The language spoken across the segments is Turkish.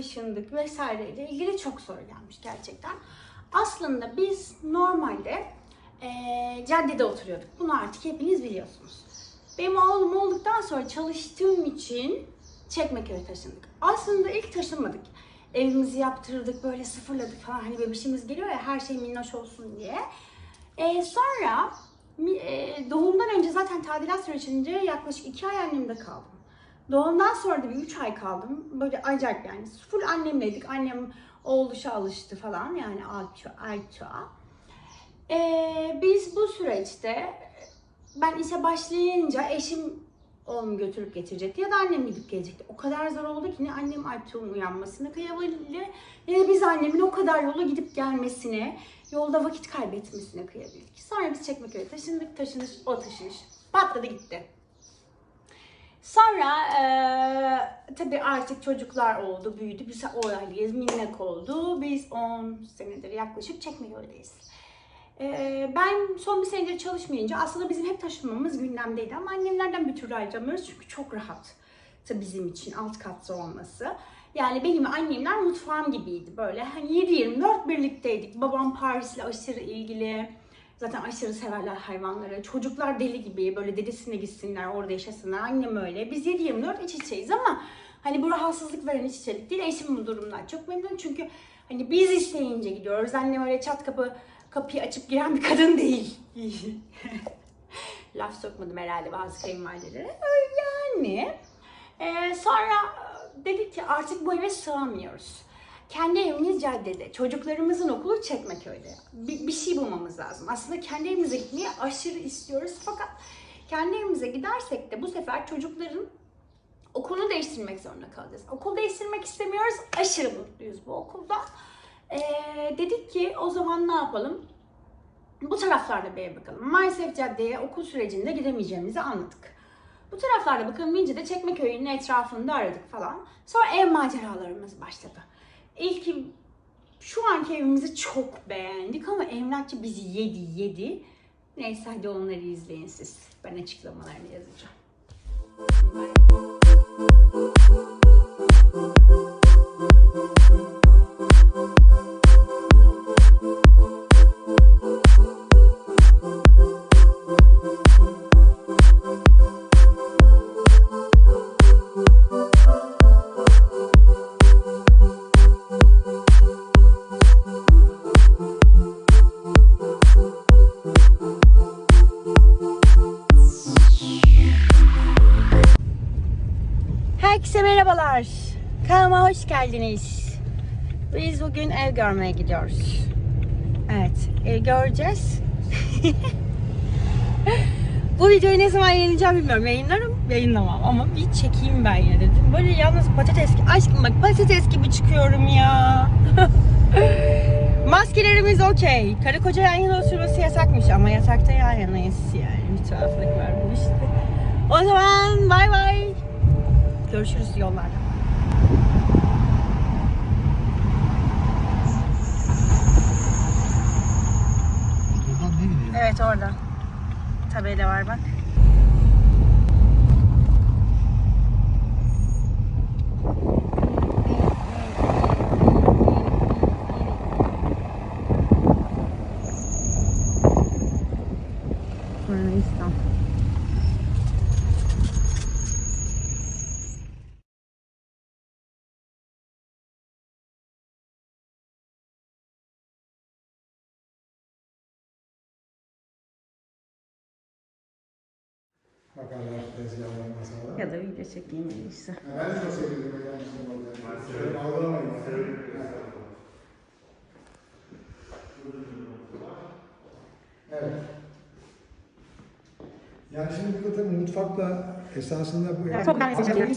taşındık vesaire ile ilgili çok soru gelmiş gerçekten. Aslında biz normalde eee caddede oturuyorduk. Bunu artık hepiniz biliyorsunuz. Benim oğlum olduktan sonra çalıştığım için Çekmeköy'e taşındık. Aslında ilk taşınmadık. Evimizi yaptırdık, böyle sıfırladık falan. Hani bebişimiz geliyor ya her şey minnoş olsun diye. Ee, sonra e, doğumdan önce zaten tadilat sürecince yaklaşık iki ay annemde kaldım. Doğumdan sonra da bir üç ay kaldım. Böyle acayip yani. Full annemleydik. Annem oğluşa alıştı falan yani Ayça. Ee, biz bu süreçte ben işe başlayınca eşim oğlumu götürüp getirecekti ya da annem gidip gelecekti. O kadar zor oldu ki ne annem Aytu'nun uyanmasını kıyabildi ne de biz annemin o kadar yola gidip gelmesine, yolda vakit kaybetmesine kıyabildik. Sonra biz Çekmeköy'e taşındık, taşınış, o taşınış patladı gitti. Sonra eee tabii artık çocuklar oldu, büyüdü. Biz o aileyiz, minnak oldu. Biz 10 senedir yaklaşık Çekmeköy'deyiz. Eee, ben son bir senedir çalışmayınca aslında bizim hep taşınmamız gündemdeydi ama annemlerden bir türlü ayrılamıyoruz çünkü çok rahat bizim için alt katta olması. Yani benim annemler mutfağım gibiydi böyle. Hani 7-24 birlikteydik. Babam Paris'le aşırı ilgili. Zaten aşırı severler hayvanları. Çocuklar deli gibi böyle dedesine gitsinler, orada yaşasınlar. Annem öyle. Biz 7-24 iç içeyiz ama hani bu rahatsızlık veren iç içelik değil. Eşim bu durumdan çok memnun çünkü hani biz isteyince gidiyoruz. Annem öyle çat kapı kapıyı açıp giren bir kadın değil. Laf sokmadım herhalde bazı kayınvalidelere. Yani. Ee, sonra dedik ki artık bu eve sığamıyoruz. Kendi evimiz caddede, çocuklarımızın okulu Çekmeköy'de. Bir, bir şey bulmamız lazım. Aslında kendi evimize gitmeyi aşırı istiyoruz fakat kendi evimize gidersek de bu sefer çocukların okulunu değiştirmek zorunda kalacağız. Okul değiştirmek istemiyoruz, aşırı mutluyuz bu okulda. Ee, dedik ki o zaman ne yapalım? Bu taraflarda bir bakalım. Maalesef caddeye okul sürecinde gidemeyeceğimizi anladık. Bu taraflarda bakalım iyice de Çekmeköy'ün etrafında aradık falan. Sonra ev maceralarımız başladı. İlk şu anki evimizi çok beğendik ama emlakçı bizi yedi yedi. Neyse hadi onları izleyin siz. Ben açıklamalarını yazacağım. Herkese merhabalar. Kanalıma hoş geldiniz. Biz bugün ev görmeye gidiyoruz. Evet, ev göreceğiz. Bu videoyu ne zaman yayınlayacağım bilmiyorum. Yayınlarım, yayınlamam ama bir çekeyim ben yine dedim. Böyle yalnız patates, aşkım bak patates gibi çıkıyorum ya. Maskelerimiz okey. Karı koca yan yana oturması yasakmış ama yatakta yan yanayız yani. Bir tuhaflık var bu işte. O zaman bay bay. Görüşürüz yollarda. Buradan ne gidiyor? Evet orada. Tabela var bak. Yunanistan. Bakarlar tezgahlar masalar. Ya da video çekeyim en iyisi. Ben de çok sevindim hocam bizim orada. Şöyle algılamayın. Evet. Yani şimdi burada tabii mutfakla esasında bu Evet, çok ben seçeceğim.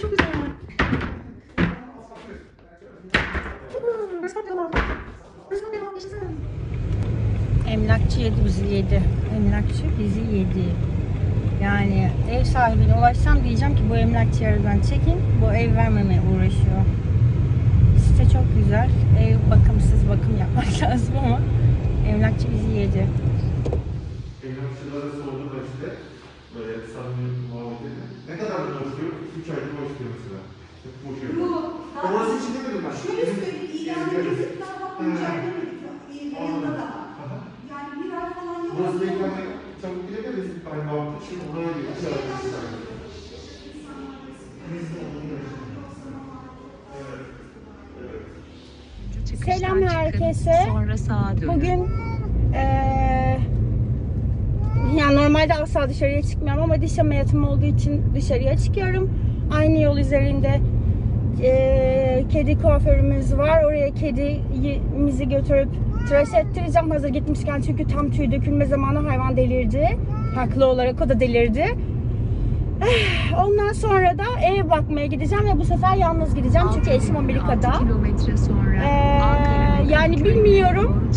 Çok güzel. Emlakçı yedi bizi yedi. Emlakçı bizi yedi. Yani ev sahibine ulaşsam diyeceğim ki bu emlakçı aradan çekin. Bu ev vermemeye uğraşıyor. Site çok güzel. Ev bakımsız bakım yapmak lazım ama emlakçı bizi yedi. Emlakçılara sorduk da işte böyle samimi muhabbet edin. Ne kadar boşluyor? 3 aydır boşluyor mesela. Hep boşuyor. Orası için demedim ben. Şöyle Aha. Yani bir ay falan yok. Burası çabuk gidebiliriz. Şimdi oraya gidiyor. Selam herkese. Sonra sağa dönün. Bugün eee yani normalde asla dışarıya çıkmıyorum ama diş ameliyatım olduğu için dışarıya çıkıyorum. Aynı yol üzerinde eee, kedi kuaförümüz var. Oraya kedimizi götürüp tıraş ettireceğim hazır gitmişken çünkü tam tüy dökülme zamanı hayvan delirdi. Haklı olarak o da delirdi. Ondan sonra da ev bakmaya gideceğim ve bu sefer yalnız gideceğim çünkü eşim Amerika'da. 6 kilometre sonra Ee, yani bilmiyorum.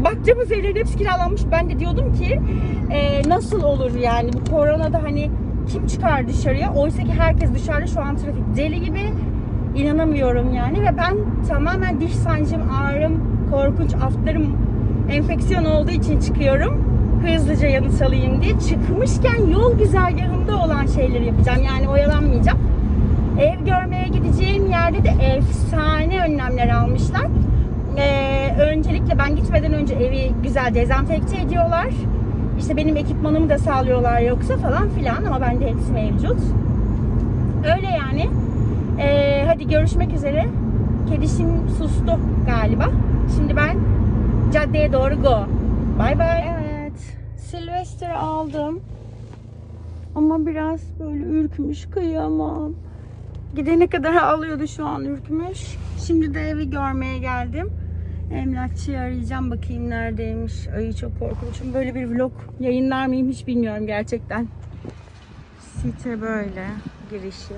Ee, baktığımız evlerin hepsi kiralanmış. Ben de diyordum ki e, nasıl olur yani bu koronada hani kim çıkar dışarıya? Oysa ki herkes dışarıda şu an trafik deli gibi. İnanamıyorum yani ve ben tamamen diş sancım, ağrım, korkunç aftlarım enfeksiyon olduğu için çıkıyorum. Hızlıca yanıt alayım diye. Çıkmışken yol güzergahında olan şeyleri yapacağım. Yani oyalanmayacağım. Ev görmeye gideceğim yerde de efsane önlemler almışlar. Ee, öncelikle ben gitmeden önce evi güzel dezenfekte ediyorlar. İşte benim ekipmanımı da sağlıyorlar yoksa falan filan ama bende hepsi mevcut. Öyle yani. Ee, hadi görüşmek üzere. Kedişim sustu galiba. Şimdi ben caddeye doğru go. Bay bay. Evet. Sylvester aldım. Ama biraz böyle ürkmüş kıyamam. Gidene kadar ağlıyordu şu an ürkmüş. Şimdi de evi görmeye geldim. Emlakçıyı arayacağım bakayım neredeymiş. Ay çok korkunçum. Böyle bir vlog yayınlar mıyım hiç bilmiyorum gerçekten. Site böyle girişi.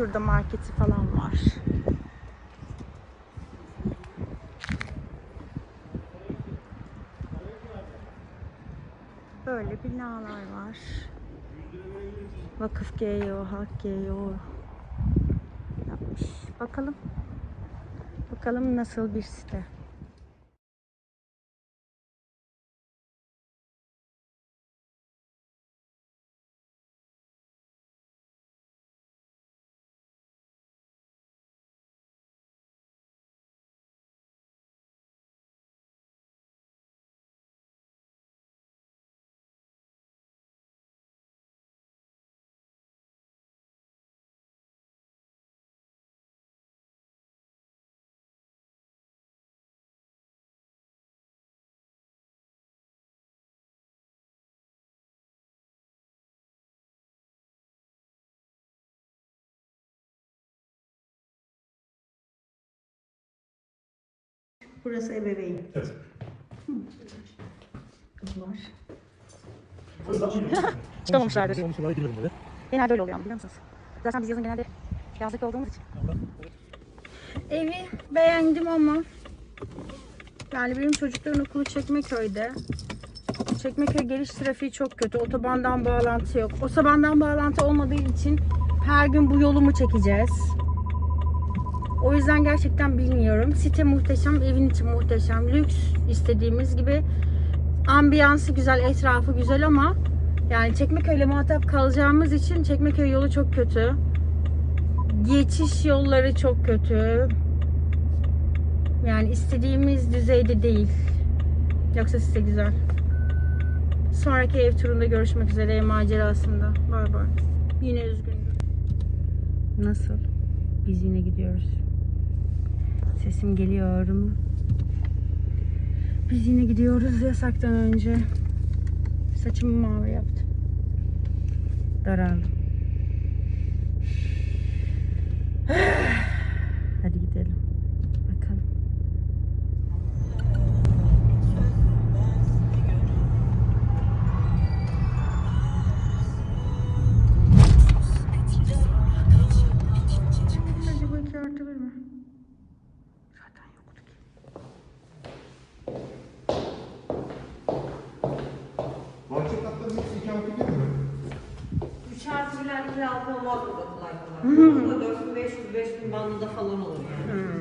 Şurada marketi falan var. Böyle binalar var. Vakıf GYO, Halk GYO yapmış. Bakalım. Bakalım nasıl bir site. Burası ebeveyn. Evet. Var. Çıkamamışlardır. Çıkamamışlardır. Girmedim dedi. Genelde öyle oluyor biliyor musunuz? Zaten biz yazın genelde yazlık olduğumuz için. Evi beğendim ama yani benim çocukların okulu Çekmeköy'de. Çekmeköy geliş trafiği çok kötü. Otobandan bağlantı yok. Otobandan bağlantı olmadığı için her gün bu yolu mu çekeceğiz? O yüzden gerçekten bilmiyorum. Site muhteşem, evin içi muhteşem. Lüks istediğimiz gibi. Ambiyansı güzel, etrafı güzel ama yani Çekmeköy'le muhatap kalacağımız için Çekmeköy yolu çok kötü. Geçiş yolları çok kötü. Yani istediğimiz düzeyde değil. Yoksa size güzel. Sonraki ev turunda görüşmek üzere ev macerasında. Bay bay. Yine üzgündüm. Nasıl? Biz yine gidiyoruz. Sesim geliyor mu? Biz yine gidiyoruz yasaktan önce. Saçımı mavi yaptım. Daraldım. Taksirler kiralık olmaz burada kolay kolay. Burada 4500 5000 bandında falan olur yani. Kaç